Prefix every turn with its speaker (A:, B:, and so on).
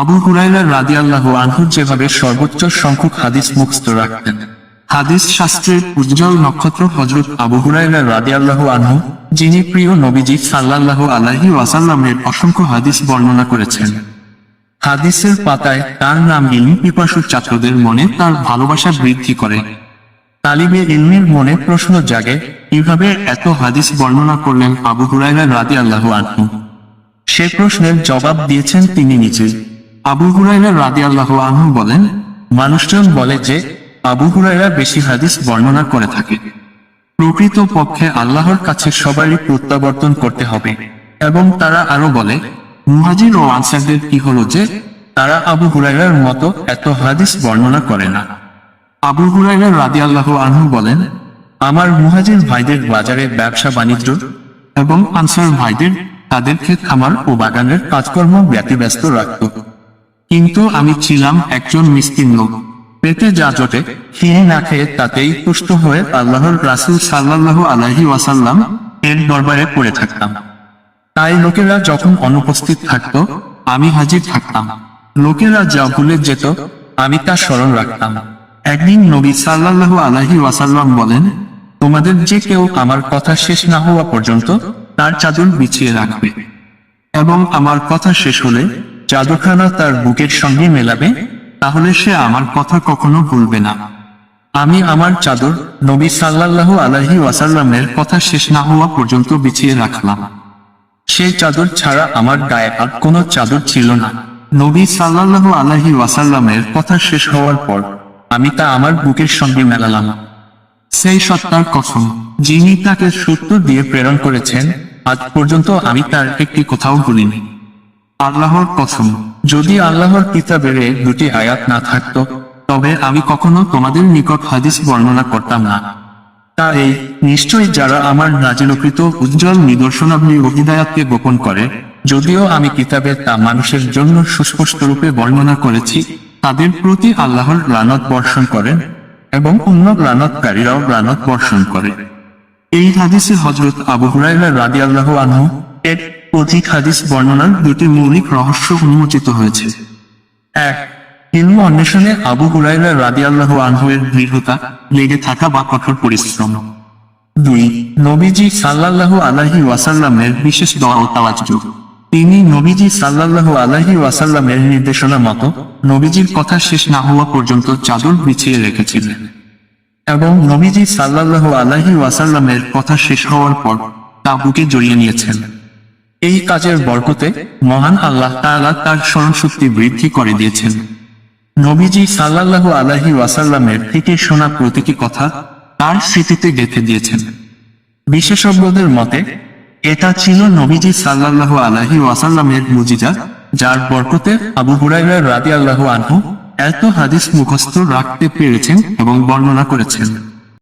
A: আবু হুরাইরা রাদি আল্লাহ আনহু যেভাবে সর্বোচ্চ সংখ্যক হাদিস মুখস্থ রাখতেন। হাদিস শাস্ত্রের উজ্জ্বল নক্ষত্র হজরত আবু হুরাইরা রাদি আল্লাহ আনহু, যিনি প্রিয় নবীজি সাল্লাল্লাহু আলাইহি ওয়াসাল্লামের অসংখ্য হাদিস বর্ণনা করেছেন। হাদিসের পাতায় তার নাম ইলমি পিপাসু ছাত্রদের মনে তার ভালোবাসা বৃদ্ধি করে। তালিবে ইলমির মনে প্রশ্ন জাগে, কীভাবে এত হাদিস বর্ণনা করলেন আবু হুরাইরা রাদি আল্লাহ আনহু? সে প্রশ্নের জবাব দিয়েছেন তিনি নিজেই আবু হুরাইরা রাদি আল্লাহ আনহু বলেন, মানুষজন বলে যে, আবু হুরাইরা বেশি হাদিস বর্ণনা করে থাকে। প্রকৃত পক্ষে আল্লাহর কাছে সবারই প্রত্যাবর্তন করতে হবে। এবং তারা আরও বলে, মুহাজির ও আনসারদের কি হলো যে, তারা আবু হুরাইরার মতো এত হাদিস বর্ণনা করে না। আবু হুরাইরা রাদি আল্লাহ আনহু বলেন, আমার মুহাজির ভাইদের বাজারে ব্যবসা বাণিজ্য এবং আনসার ভাইদের, তাদেরকে খামার ও বাগানের কাজকর্ম ব্যতিব্যস্ত রাখত। কিন্তু আমি ছিলাম একজন মিসকিন লোক। পেটে যা জোটে খেয়ে না খেয়ে তাতেই তুষ্ট হয়ে আল্লাহর রাসুল সাল্লাল্লাহু আলাইহি ওয়াসাল্লাম এর দরবারে পড়ে থাকতাম। তাই লোকেরা যখন অনুপস্থিত থাকত, আমি হাজির থাকতাম। লোকেরা যা ভুলে যেত, আমি তা স্মরণ রাখতাম। একদিন নবী সাল্লাল্লাহু আলাইহি ওয়াসাল্লাম বলেন, তোমাদের যে কেউ আমার কথা শেষ না হওয়া পর্যন্ত তার চাদর বিছিয়ে রাখবে এবং আমার কথা শেষ হলে চাদরখানা তার বুকের সঙ্গে মেলাবে, তাহলে সে আমার কথা কখনো ভুলবে না। আমি আমার চাদর নবী সাল্লাল্লাহু আলাইহি ওয়াসাল্লামের কথা শেষ না হওয়া পর্যন্ত বিছিয়ে রাখলাম। সেই চাদর ছাড়া আমার গায়ে আর কোনো চাদর ছিল না। নবী সাল্লাল্লাহু আলাইহি ওয়াসাল্লামের কথা শেষ হওয়ার পর আমি তা আমার বুকের সঙ্গে মেলালাম। সেই সত্তার কসম, যিনি তাকে সত্য দিয়ে প্রেরণ করেছেন, আজ পর্যন্ত আমি তার একটি কোথাও ভুলিনি। আল্লাহর কসম, যদি আল্লাহর কিতাবের দুটি আয়াত না থাকতো, তবে আমি কখনো তোমাদের নিকট হাদিস বর্ণনা করতাম না। তা এই, নিশ্চয়ই যারা আমার নাজিলকৃত উজ্জ্বল নিদর্শনাবলী ও হিদায়াতকে গোপন করে, যদিও আমি কিতাবে তা মানুষের জন্য সুস্পষ্ট রূপে বর্ণনা করেছি, তাদের প্রতি আল্লাহর রানত বর্ষণ করেন এবং অন্য রানতকারীরাও রানত বর্ষণ করে। এই হাদিসে হজরত আবু হুরাইরা রাদি আল্লাহ আনহু এর অধিক হাদিস বর্ণনার দুটি মৌলিক রহস্য উন্মোচিত হয়েছে। এক ইলম অন্বেষণে আবু হুরাইরা রাদি আল্লাহ আনহু এর দৃঢ়তা, লেগে থাকা বা কঠোর পরিশ্রম। দুই, নবীজি সাল্লাল্লাহু আলাইহি ওয়াসাল্লামের বিশেষ দোয়া ও তাওয়াজ্জুহ। তিনি নবীজি সাল্লাল্লাহু আলাইহি ওয়াসাল্লামের নির্দেশনা মতো নবীজির কথা শেষ না হওয়া পর্যন্ত চাদর বিছিয়ে রেখেছিলেন। এবং নবীজি সাল্লাল্লাহু আলাইহি ওয়াসাল্লামের কথা শেষ হওয়ার পর তা বুকে জড়িয়ে নিয়েছেন। এই কাজের বরকতে মহান আল্লাহ তাআলা তার স্মরণশক্তি বৃদ্ধি করে দিয়েছেন। নবীজি সাল্লাল্লাহু আলাহি ওয়াসাল্লামের থেকে শোনা প্রতিটি কথা তার স্মৃতিতে গেঁথে দিয়েছেন। বিশেষজ্ঞদের মতে, এটা ছিল নবীজি সাল্লাল্লাহু আলাইহি ওয়াসাল্লামের মুজিজা, যার বরকতে আবু হুরাইরা আল্লাহ আনহু এত হাদিস মুখস্থ রাখতে পেরেছেন এবং বর্ণনা করেছেন।